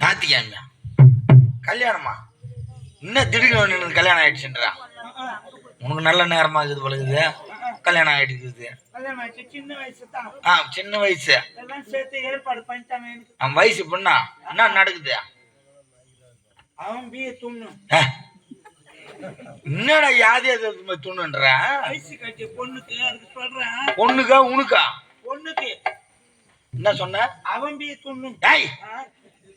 ஞாத்திக்கிழமையா கல்யாணமா? இன்னும் திடீர்னு ஒண்ணு கல்யாணம் ஆயிடுச்சுன்றா? உனக்கு நல்ல நேரமா இருக்குது பழகுது கல்யாணம் ஆயிடுக்குது கல்யாணம் ஆச்சு சின்ன வயசு தான். ஆ சின்ன வயசு. ஏற்பாடு எனக்கு. அவன் வயசு பொண்ணா? என்ன நடக்குது? அவன் பிஏ துண்ணு. என்னடா யாதி கட்டிய பொண்ணுக்கு பொண்ணுக்கா உனக்கா? பொண்ணுக்கு. என்ன சொன்ன? அவன் பிஏ துண்ணு ஏய்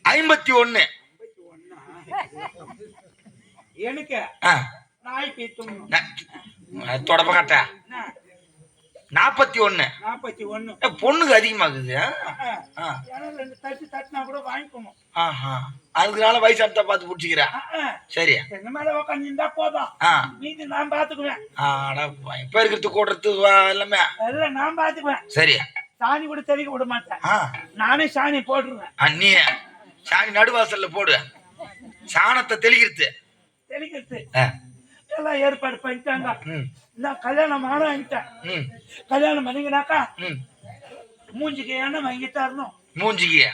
ஐம்பத்தி ஒண்ணு எனக்கு நாய் ந- தொடப்ப கட்ட. நாற்பத்தி ஒண்ணு நாற்பத்தி ஒண்ணு பொண்ணுக்கு அதிகமாகுது தட்டினா கூட வாங்கிக்கணும். ஆஹா. அதுக்குனால வயசு அடுத்த பார்த்து பிடிச்சிக்கிறா. சரி. என்ன மேல உட்காந்துருந்தா போதும். மீதி நான் பாத்துக்குவேன் இப்ப இருக்கிறது கூடுறது எல்லாமே. எல்லாம் நான் பாத்துக்குவேன் சரி. சாணி கூட தெளிக்க விட மாட்டேன். நானே சாணி போட்டுருவேன். அண்ணி சாணி நடுவாசல்ல போடு. சாணத்தை தெளிக்கிறது. தெளிக்கிறது. எல்லாம் ஏற்பாடு பண்ணிட்டாங்க. நான் கல்யாணம் ஆரம்பிட்டேன் ம், கல்யாணம் பண்ணிக்கினாக்கா ம். மூஞ்சிக்கு எண்ணெய் வாங்கி தரணும். மூஞ்சிக்கு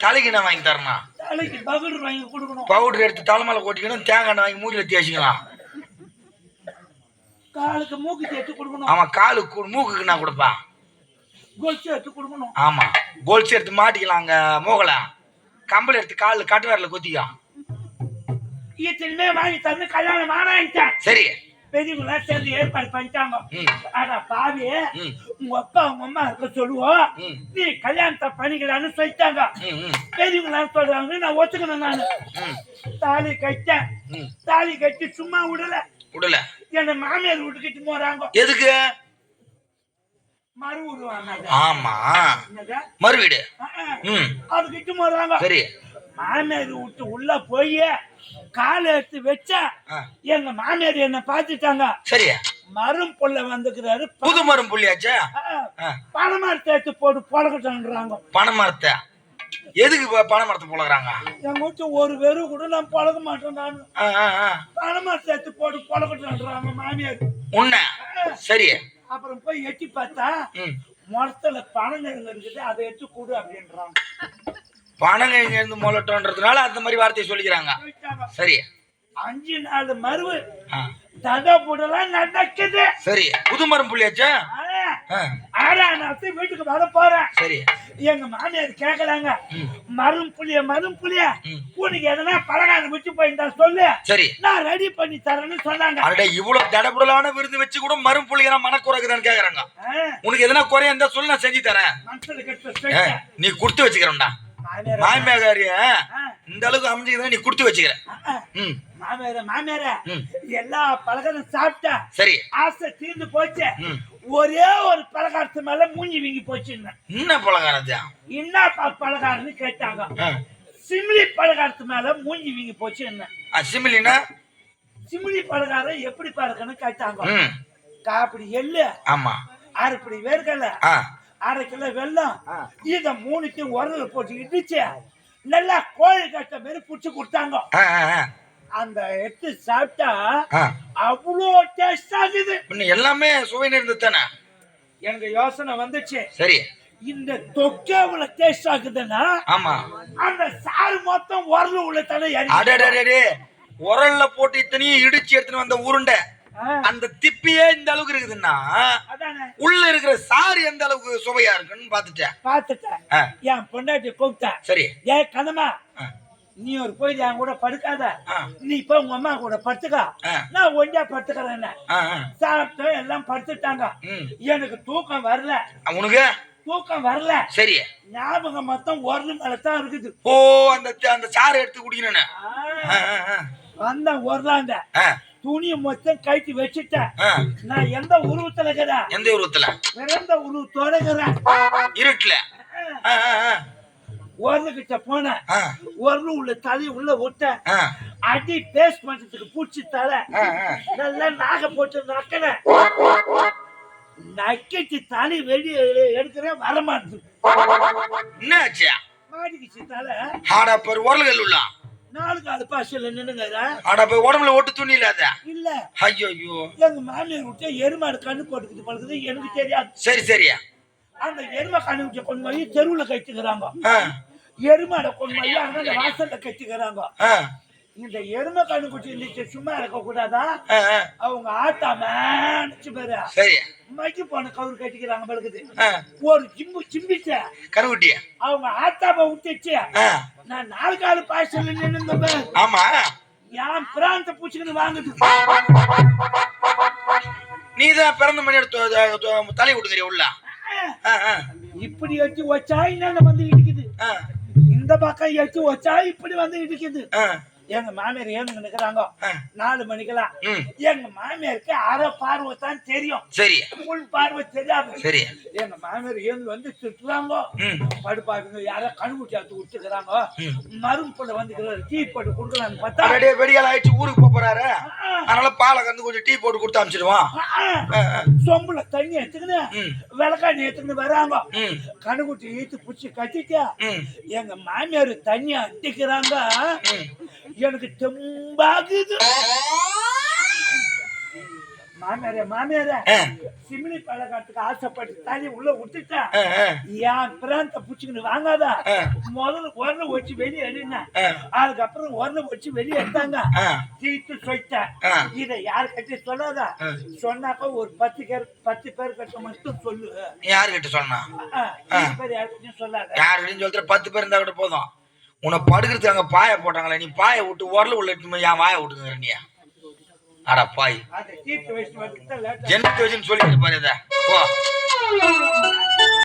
தலைக்கு நான் வாங்கி தரணும்? தலைக்கு பகுடு வாங்கி கொடுக்கணும். பவுடர் எடுத்து தலைமையில கொட்டிக்கணும் தேங்காய் எண்ணெய் வாங்கி மூஞ்சில தேய்ச்சிக்கலாம் காலுக்கு மூக்கு தேய்ச்சி கொடுக்கணும். ஆமா காலு கு- மூக்குக்கு நான் கொடுப்பா கொலுசு எடுத்து கொடுக்கணும். ஆமா. கோல்ஸ் எடுத்து மாட்டிக்கலாம் அங்க மூகல. கம்பளி எடுத்து காலில் கட்டு வரல குத்திக்கலாம் இத்தனையுமே வாங்கி தந்து கல்யாணம் ஆரம்பிட்டேன் சரி. பெரியவங்களா சேர்ந்து ஏற்பாடு பண்ணிட்டாங்க. ஆனா பாவி உங்க அப்பா உங்க அம்மா இருக்க சொல்லுவோம் நீ கல்யாணத்தை பண்ணிக்கலான்னு சொல்லிட்டாங்க. பெரியவங்களா சொல்றாங்க நான் ஒத்துக்கணும் நானு. தாலி கட்டேன் தாலி கட்டி சும்மா விடல. விடல. என்ன மாமியார் வீட்டுக்கிட்டு போறாங்க. எதுக்கு? ஆமா. மறுவீடு ம். அதுக்கிட்டு போறாங்க சரி. மாமியார் விட்டு உள்ள போய் காலை எடுத்து வச்சா எங்க மாமியார் என்ன பார்த்துட்டாங்க. சரி. மரும் புள்ள வந்துக்கிறாரு. புது மரம் புள்ளியாச்சா? பணமரத்தை எடுத்து போட்டு பழக்கட்டான்றாங்க பனை மரத்தை எதுக்கு இப்ப பனை மரத்தை புழகுறாங்க எங்க வீட்டு ஒரு வெறு கூட நான் பழக மாட்டேன் நான். பணமரத்தை எடுத்து போட்டு பழக்கட்டான்றாங்க மாமியார். உன்ன. சரி. அப்புறம் போய் எட்டி பார்த்தா மரத்துல பணம் இருக்குது அதை எடுத்து கொடு அப்படின்றாங்க பணம் இங்க இருந்து முளட்டோன்றதுனால அந்த மாதிரி வார்த்தையை சொல்லிக்கிறாங்க. சரி. அஞ்சு நாலு மருவு தட புடலாம் நடக்குது. சரி. புது மரம் புள்ளியாச்சா ஆறாம் நாத்து வீட்டுக்கு வர போறேன். சரி. எங்க மாமியார் கேக்குறாங்க மரும் புளிய மரும் புளிய. உனக்கு எதனா பலகாரம் விட்டு போயிருந்தா சொல்லு. சரி. நான் ரெடி பண்ணி தரேன்னு சொன்னாங்க. அட இவ்வளவு தடபுடலான விருது வச்சு கூட மரம் புள்ளிக்கிறா மனக்குறைக்குதான்னு கேக்குறாங்க. உனக்கு எதனா குறையா இருந்தா சொல்லு நான் செஞ்சு தரேன். நீ கொடுத்து வச்சுக்கிறேன்டா. ஆ, இந்த அளவுக்கு அமைஞ்சுக்கிறத நீ கொடுத்து வச்சுக்கிற ஆ, ம். மாமியாரே மாமியாரே எல்லா பலகாரம் சாப்பிட்டா சரி. ஆசை தீர்ந்து போச்சு. ஒரே ஒரு பலகாரத்து மேல மூஞ்சி வீங்கி போச்சுன்னு. என்ன பலகாரம் இது? என்ன பலகாரம்னு கேட்டாங்க. சிம்லி பலகாரத்து மேல மூஞ்சி வீங்கி போச்சு என்ன சிமிலினா? சிம்லி பலகாரம் எப்படி பறக்கன்னு கேட்டாங்க. காப்பிடி எள்ளு ஆமா. அரைப்படி வேர்க்கடலை ஆ. அரை கிலோ வெல்லம் ஆ. இத மூணுத்தையும் உரல போட்டு இடிச்சு நல்லா கோழி கட்ட மாதிரி புடிச்சு கொடுத்தாங்க. அந்த எடுத்து சாப்பிட்டா. அவ்வளோ டேஸ்ட் ஆகுது. பின்ன எல்லாமே சுவை நேர்ந்து தானே எனக்கு யோசனை வந்துச்சு. சரி. இந்த தொக்கே இவ்வளவு டேஸ்ட் ஆகுதுன்னா ஆமா. அந்த சாறு மொத்தம் உரல உள்ள தானே அடடடடே உரல்ல போட்டு இத்தனையும் இடிச்சு எடுத்துன்னு வந்த உருண்டை அந்த திப்பியே இந்த அளவுக்கு இருக்குதுன்னா அதானே. உள்ள இருக்கிற சாறு எந்த அளவுக்கு சுவையா இருக்குன்னு பாத்துட்டேன் பார்த்துட்டேன். ஆ, என் பொண்டாட்டி கூப்பிட்டேன் சரி. ஏ கனமா நீ ஒரு போய் என் கூட படுக்காத. நீ இப்ப உங்க அம்மா கூட படுத்துக்கா. நான் ஒண்டியா படுத்துக்கிறேன். சாப்பிட்டு எல்லாம் படுத்துட்டாங்க. எனக்கு தூக்கம் வரல. உனக்கு? தூக்கம் வரல. சரி. ஞாபகம் மொத்தம் ஒரு மேல தான் இருக்குது. ஓ அந்த அந்த சாறு எடுத்து வந்தேன் ஒருலாண்ட ஆ, துணியை மொத்தம் கட்டி வச்சுட்டேன். நான் எந்த உருவத்துல இருக்கிறேன்? எந்த உருவத்துல? பிறந்த உருவத்தோட இருக்கிறேன். இருட்டுல? ஒரு கிட்ட போனேன் ஒரு உள்ள தலை உள்ள விட்டேன் அடி பேஸ்ட் பண்றதுக்கு பூச்சி தலை. நல்லா நாக போட்டு நக்கல நக்கிட்டு தலை வெளியே எடுக்கிறேன் வரமாட்டேது என்ன ஆச்சு மாடிக்குச்சு தலை. ஆடா பேர் உரல்கள் உள்ள. நாலு காலு பாசல நின்னுங்க ஆடா போய் உடம்புல ஒட்டு துணி இல்லாத இல்ல. ஐயோ ஐயோ எங்க மாமியார் விட்டு எருமாடு கண்ணு போட்டுக்குது பழகுது எனக்கு தெரியாது. சரி சரி. அந்த எருமை கண்ணு போய் தெருவுல கட்டிக்கிறாங்க. ஆ, எருமாடை அங்க அந்த வாசல்ல கட்டிக்கிறாங்க. இந்த எருமை கண்ணு குட்டி இருந்துச்சு சும்மா இருக்க கூடாதா. அவங்க ஆட்டாமச்சு பேரு. சரி மைக்கு போன கவுரு கட்டிக்கிறாங்க பழுக்குது ஒரு ஜிம்பு சிம்பிச்ச. கருகுட்டி அவங்க ஆத்தாம விட்டுச்சு நான் நாலு காலு பாய்ச்சல் நின்று ஆமா. என் பிராந்த பூச்சிக்கின்னு வாங்குது. நீதான் பிறந்த மணி தலை விட்டுக்கிறிய உள்ள. இப்படி எட்டி வச்சா இன்னும் வந்து இடிக்குது. இந்த பக்கம் எட்டு வச்சா இப்படி வந்து இடிக்குது எங்க மாமியார் ஏன்னு நிக்கிறாங்க. நாலு மணிக்கெல்லாம் எங்க மாமியாருக்கு அரை பார்வை தான் தெரியும். சரி. ஃபுல் பார்வை தெரியாது. சரி. எங்க மாமியார் ஏன்னு வந்து திட்டுறாங்க. ம், படுப்பாங்க யாரோ கண்குட்டி எடுத்து விட்டுக்கிறாங்க. ம். மரும்புல வந்துக்கிறாரு டீ போட்டு கொடுக்கலான்னு பார்த்தா. அப்படியே வெடிகால ஆயிடுச்சு ஊருக்கு போறாரு. அதனால பாலை கந்து கொஞ்சம் டீ போட்டு கொடுத்து அமிச்சிடுவான். சொம்புல தண்ணி எடுத்துக்கின்னு ம். விளக்காண்ணி எடுத்துக்கின்னு வராங்க. கண்குட்டி ஈத்து பிடிச்சி கட்டிட்டு எங்க மாமியார் தண்ணி அட்டிக்கிறாங்க ம். எனக்கு தெம்பாகுது. மாமியாரே மாமியாரே சிமினி பழக்கத்துக்கு ஆசைப்பட்டு தண்ணி உள்ள ஆ, என் பிராந்த புடிச்சுக்கின்னு வாங்காத. முதல்ல உரல வச்சு வெளியே எடுனேன் ஆ. அதுக்கப்புறம் உரல வச்சு வெளியே எடுத்தாங்க. தீட்டு சொல்லிட்டேன். இதை யாரு கட்டி சொல்லாத. சொன்னாக்க ஒரு பத்து பேர் பத்து பேர் கட்ட மட்டும் சொல்லு. யாருகிட்ட சொன்னா? ஆ, மீதி பேர் யாருக்கிட்டையும் சொல்லாத. யாருக்கிட்டையும் சொல்லிட்டு பத்து பேர் இருந்தா கூட போதும். உன்னை படுக்கிறதுக்கு அங்க பாய போட்டாங்களே நீ பாய விட்டு உரல உள்ள என் வாய விட்டுங்கிற நீ அடா பாய் ஜென்மத்து வச்சுன்னு சொல்லிட்டு பாரு இதை. போ.